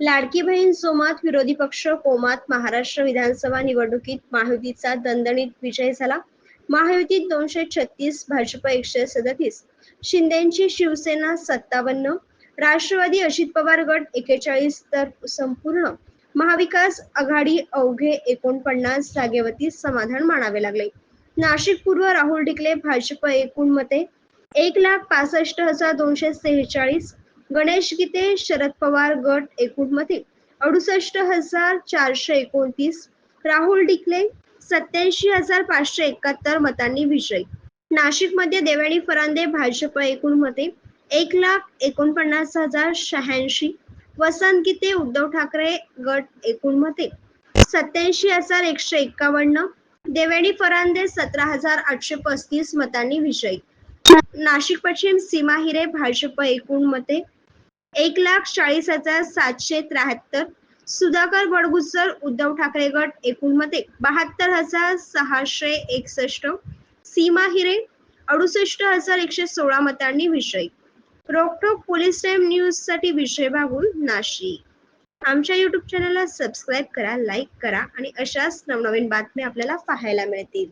लाडकी बहीण सोमात विरोधी पक्ष कोमात महाराष्ट्र विधानसभा निवडणुकीत महायुतीचा दणदणीत विजय झाला. महायुतीत दोनशे छत्तीस भाजप एकशे सदतीस शिंदेची शिवसेना सत्तावन्न राष्ट्रवादी अजित पवार गट एकेचाळीस तर संपूर्ण महाविकास आघाडी अवघे एकोणपन्नास जागेवरती समाधान मानावे लागले. नाशिक पूर्व राहुल ढिकले भाजप एकूण मते एक लाख पासष्ट हजार दोनशे सेहेचाळीस गणेश गीते शरद पवार गट एकूणमध्ये. अडुसष्ट हजार चारशे एकोणतीस. राहुल डिकले सत्याऐंशी हजार पाचशे एकाहत्तर मतांनी विजयी. नाशिकमध्ये देवाणी फरांदे भाजप एकूण मते एक लाख एकोणपन्नास हजार शहाऐंशी. वसंत गीते उद्धव ठाकरे गट एकूण मते सत्याऐंशी हजार एकशे एक्कावन्न देवेणी फरांदे सतरा हजार आठशे पस्तीस मतांनी विजयी. नाशिक पश्चिम सीमा हिरे भाजप एकूण मते एक लाख चाळीस हजार सातशे त्र्याहत्तर सुधाकर बडगुजर उद्धव ठाकरे गट एकूण मते बहात्तर हजार सहाशे एकसष्ट सीमा हिरे अडुसष्ट हजार एकशे सोळा मतांनी विषय. रोकटोक पोलीस टाइम न्यूजसाठी विषय भागून नाशिक. आमच्या युट्यूब चॅनलला सबस्क्राईब करा लाईक करा आणि अशाच नवनवीन बातम्या आपल्याला पाहायला मिळतील.